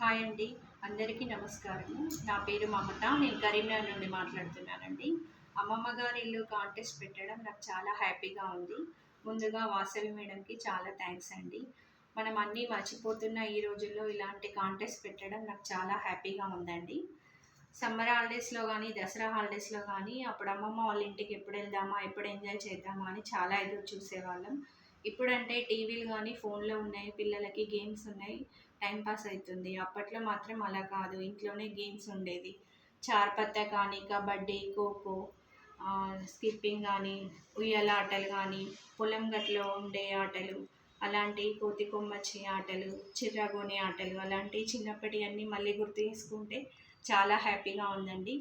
Hi అండి. అందరికీ నమస్కారం. నా పేరు మమత. నేను కరీంనగర్ నుండి మాట్లాడుతున్నానండి. అమ్మమ్మ గారి ఇల్లు కాంటెస్ట్ పెట్టడం నాకు చాలా హ్యాపీగా ఉంది. ముందుగా వాసవి మేడంకి చాలా థ్యాంక్స్ అండి. మనం అన్నీ మర్చిపోతున్న ఈ రోజుల్లో ఇలాంటి కాంటెస్ట్ పెట్టడం నాకు చాలా హ్యాపీగా ఉందండి. సమ్మర్ హాలిడేస్లో కానీ దసరా హాలిడేస్లో కానీ అప్పుడు అమ్మమ్మ వాళ్ళ ఇంటికి ఎప్పుడు వెళ్దామా ఎప్పుడు ఎంజాయ్ చేద్దామా అని చాలా ఎదురు చూసేవాళ్ళం. ఇప్పుడంటే టీవీలు కానీ ఫోన్లో ఉన్నాయి పిల్లలకి గేమ్స్ ఉన్నాయి. టైంపాస్ అవుతుంది. అప్పట్లో మాత్రం అలా కాదు. ఇంట్లోనే గేమ్స్ ఉండేది. చార్పత్త కానీ కబడ్డీ ఖోఖో స్కిప్పింగ్ కానీ ఉయ్యాల ఆటలు కానీ పొలం గట్లో ఉండే ఆటలు అలాంటి కోతి కొమ్మచ్చి ఆటలు చిర్రగోని ఆటలు అలాంటి చిన్నప్పటి అన్నీ మళ్ళీ గుర్తు చేసుకుంటే చాలా హ్యాపీగా ఉందండి.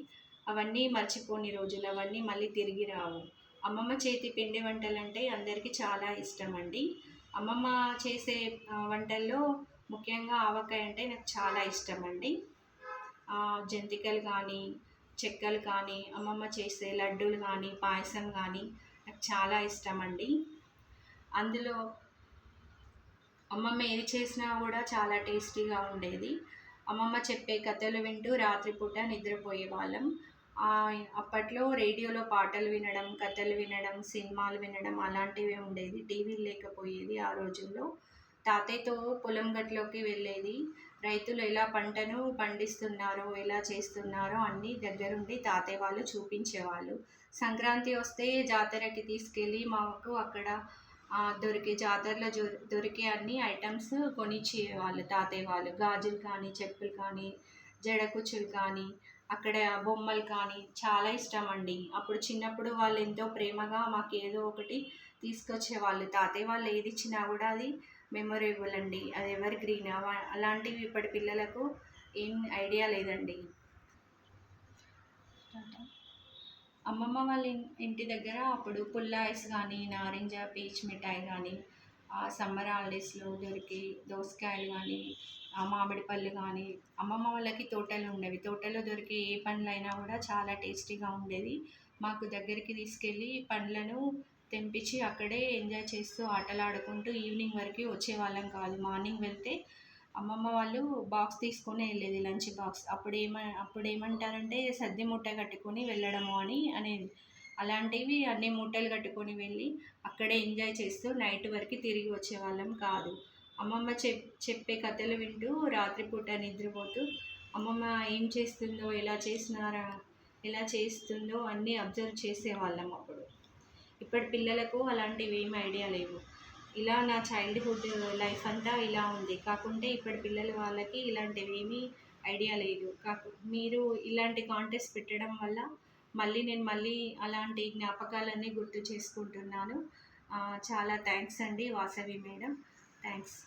అవన్నీ మర్చిపోని రోజులు అవన్నీ మళ్ళీ తిరిగి రావు. అమ్మమ్మ చేతి పిండి వంటలు అంటే అందరికీ చాలా ఇష్టం అండి. అమ్మమ్మ చేసే వంటల్లో ముఖ్యంగా ఆవకాయ అంటే నాకు చాలా ఇష్టం అండి జంతికలు కానీ చెక్కలు కానీ అమ్మమ్మ చేసే లడ్డూలు కానీ పాయసం కానీ నాకు చాలా ఇష్టం అండి అందులో అమ్మమ్మ ఏది చేసినా కూడా చాలా టేస్టీగా ఉండేది. అమ్మమ్మ చెప్పే కథలు వింటూ రాత్రిపూట నిద్రపోయే వాళ్ళం అప్పట్లో రేడియోలో పాటలు వినడం కథలు వినడం సినిమాలు వినడం అలాంటివి ఉండేది. టీవీ లేకపోయేది ఆ రోజుల్లో. తాతయ్యతో పొలం గట్లోకి వెళ్ళేది. రైతులు ఎలా పంటను పండిస్తున్నారో ఎలా చేస్తున్నారో అన్నీ దగ్గరుండి తాతయ్య వాళ్ళు చూపించేవాళ్ళు. సంక్రాంతి వస్తే జాతరకి తీసుకెళ్ళి మాకు అక్కడ దొరికే జాతరలో దొరికే అన్ని ఐటమ్స్ కొనిచ్చేవాళ్ళు తాతయ్య వాళ్ళు. గాజులు కానీ చెప్పులు కానీ జడకుచ్చులు కానీ అక్కడ బొమ్మలు కానీ చాలా ఇష్టం అండి అప్పుడు చిన్నప్పుడు వాళ్ళు ఎంతో ప్రేమగా మాకు ఏదో ఒకటి తీసుకొచ్చేవాళ్ళు. తాతయ్య వాళ్ళు ఏది ఇచ్చినా కూడా అది మెమొరేబుల్ అండి. అది ఎవర్ గ్రీన్ అలాంటివి ఇప్పటి పిల్లలకు ఏం ఐడియా లేదండి. అమ్మమ్మ వాళ్ళ ఇంటి దగ్గర అప్పుడు పుల్ల ఐస్ కానీ నారింజ పీచ్ మిఠాయి కానీ సమ్మర్ హాలిడేస్లో దొరికి దోసకాయలు కానీ ఆ మామిడి పళ్ళు కానీ అమ్మమ్మ వాళ్ళకి తోటలు ఉండేవి. తోటలో దొరికే ఏ పండ్లైనా కూడా చాలా టేస్టీగా ఉండేది. మాకు దగ్గరికి తీసుకెళ్ళి పండ్లను తెంపించి అక్కడే ఎంజాయ్ చేస్తూ ఆటలాడుకుంటూ ఈవినింగ్ వరకు వచ్చేవాళ్ళం కాదు. మార్నింగ్ వెళ్తే అమ్మమ్మ వాళ్ళు బాక్స్ తీసుకొని వెళ్ళేది లంచ్ బాక్స్. అప్పుడు ఏమ అప్పుడు ఏమంటారంటే సద్ది మూట కట్టుకొని వెళ్ళడము అని అనేది. అలాంటివి అన్ని మూటలు కట్టుకొని వెళ్ళి అక్కడే ఎంజాయ్ చేస్తూ నైట్ వరకు తిరిగి వచ్చేవాళ్ళం కాదు. అమ్మమ్మ చెప్ చెప్పే కథలు వింటూ రాత్రిపూట నిద్రపోతూ అమ్మమ్మ ఏం చేస్తుందో ఎలా చేసినారా ఎలా చేస్తుందో అన్నీ అబ్జర్వ్ చేసేవాళ్ళం అప్పుడు. ఇప్పటి పిల్లలకు అలాంటివి ఏమి ఐడియా లేవు. ఇలా నా చైల్డ్హుడ్ లైఫ్ అంతా ఇలా ఉంది. కాకుంటే ఇప్పటి పిల్లల వాళ్ళకి ఇలాంటివి ఏమీ ఐడియా లేదు. కాకు మీరు ఇలాంటి కాంటెస్ట్ పెట్టడం వల్ల మళ్ళీ నేను మళ్ళీ అలాంటి జ్ఞాపకాలన్నీ గుర్తు చేసుకుంటున్నాను. చాలా థ్యాంక్స్ అండి వాసవి మేడం. థ్యాంక్స్